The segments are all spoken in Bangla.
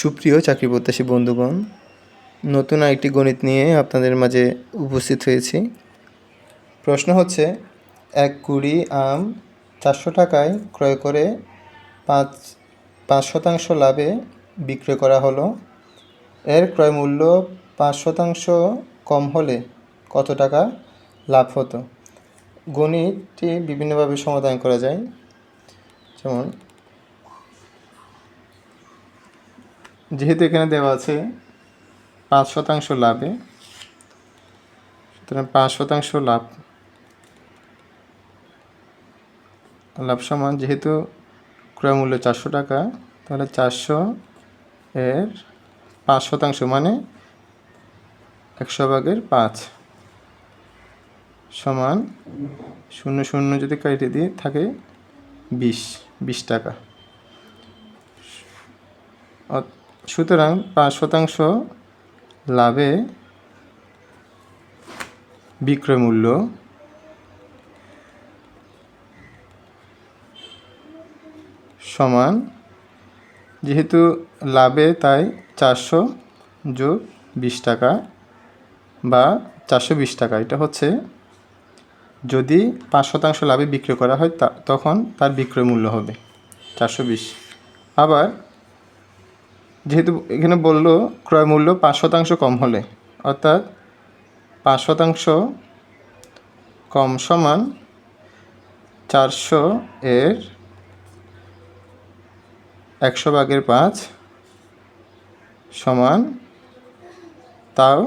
সুপ্রিয় চাকরি প্রত্যাশী বন্ধুগণ, নতুন আরেকটি গণিত নিয়ে আপনাদের মাঝে উপস্থিত হয়েছি। প্রশ্ন হচ্ছে, এক কুড়ি আম চারশো টাকায় ক্রয় করে পাঁচ পাঁচ শতাংশ লাভে বিক্রয় করা হলো। এর ক্রয় মূল্য পাঁচ শতাংশ কম হলে কত টাকা লাভ হতো? গণিতটি বিভিন্নভাবে সমাধান করা যায়। যেমন যেহেতু এখানে দেওয়া আছে পাঁচ শতাংশ লাভে, সুতরাং পাঁচ শতাংশ লাভ লাভ সমান যেহেতু ক্রয় মূল্য চারশো টাকা, তাহলে চারশো এর পাঁচ শতাংশ মানে একশো ভাগের পাঁচ সমান শূন্য শূন্য যদি কেটে দিই থাকে বিশ বিশ টাকা। সুতরাং পাঁচ শতাংশ লাভে বিক্রয় মূল্য সমান, যেহেতু লাভে তাই চারশো যোগ বিশ টাকা বা চারশো বিশ টাকা, এটা হচ্ছে যদি পাঁচ শতাংশ লাভে বিক্রয় করা হয় তখন তার বিক্রয় মূল্য হবে চারশো বিশ। আবার যেহেতু এখানে বলল ক্রয় মূল্য পাঁচ শতাংশ কম হলে, অর্থাৎ পাঁচ শতাংশ কম সমান চারশো এর একশো ভাগের পাঁচ সমান তাও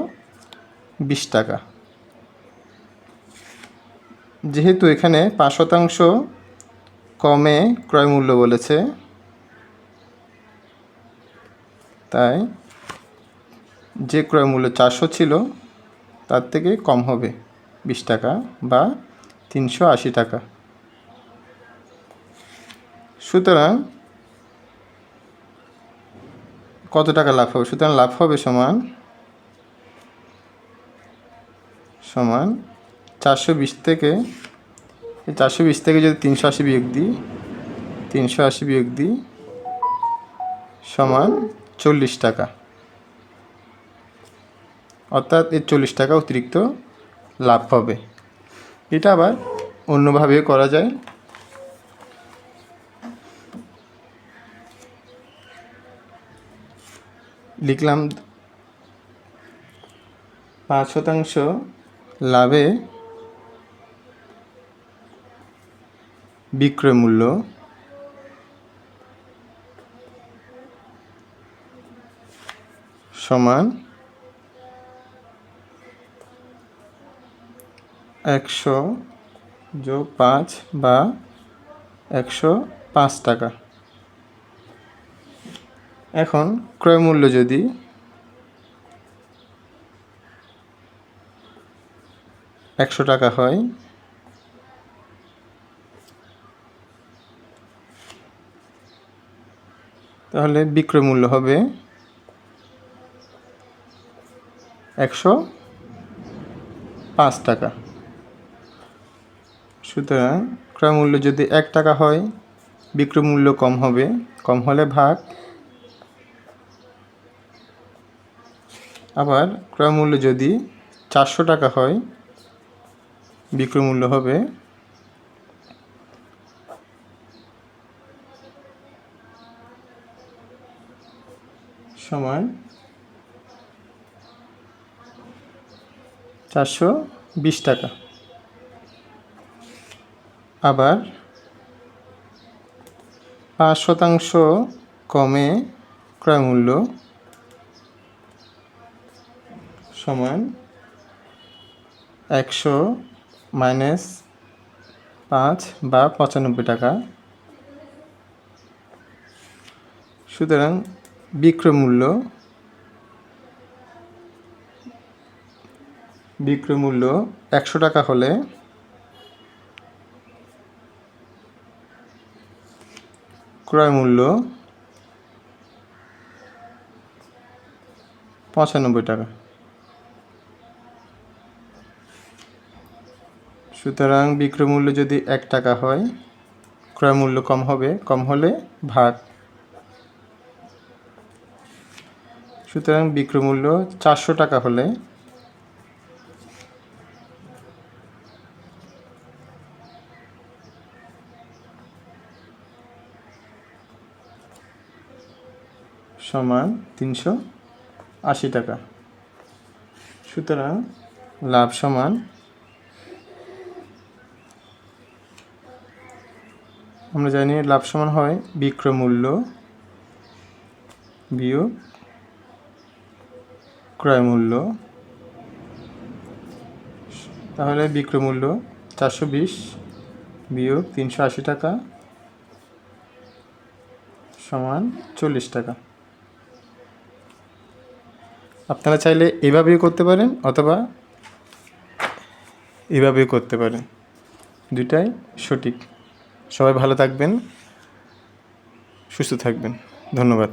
বিশ টাকা। যেহেতু এখানে পাঁচ শতাংশ কমে ক্রয় মূল্য বলেছে তাই যে ক্রয় মূল্য চারশো ছিল, তার থেকে কম হবে বিশ টাকা বা তিনশো আশি টাকা। সুতরাং কত টাকা লাভ হবে? সুতরাং লাভ হবে সমান সমান চারশো বিশ থেকে চারশো বিশ থেকে যদি তিনশো আশি বিয়োগ দিই, তিনশো আশি বিয়োগ দিই সমান চল্লিশ টাকা। অর্থাৎ এই চল্লিশ টাকা অতিরিক্ত লাভ হবে। এটা আবার অন্যভাবে করা যায়। লিখলাম পাঁচ শতাংশ লাভে বিক্রয় মূল্য সমান একশো যোগ পাঁচ বা একশো পাঁচ টাকা। এখন ক্রয় মূল্য যদি একশো টাকা হয়, তাহলে বিক্রয় মূল্য হবে একশো পাঁচ টাকা। সুতরাং ক্রয় মূল্য যদি এক টাকা হয়, বিক্রয় মূল্য কম হবে। কম হলে ভাগ। আবার ক্রয় মূল্য যদি চারশো টাকা হয়, বিক্রয় মূল্য হবে সমান চারশো বিশ টাকা। আবার পাঁচ শতাংশ কমে ক্রয় মূল্য সমান একশো মাইনাস পাঁচ বা পঁচানব্বই টাকা। সুতরাং বিক্রয় মূল্য বিক্রয় মূল্য একশো টাকা হলে ক্রয় মূল্য পঁচানব্বই টাকা। সুতরাং বিক্রয় মূল্য যদি এক টাকা হয় ক্রয় মূল্য কম হবে, কম হলে ভাগ। সুতরাং বিক্রয় মূল্য চারশো টাকা হলে সমান তিনশো আশি টাকা। সুতরাং লাভ সমান আমরা জানি লাভ সমান হয় বিক্রয় মূল্য বিয়োগ ক্রয় তাহলে বিক্রয় মূল্য চারশো বিশ বিয়োগ তিনশো আশি টাকা সমান চল্লিশ টাকা। আপনারা চাইলে এভাবেও করতে পারেন অথবা এভাবেও করতে পারেন। দুটাই সঠিক। সবাই ভালো থাকবেন, সুস্থ থাকবেন। ধন্যবাদ।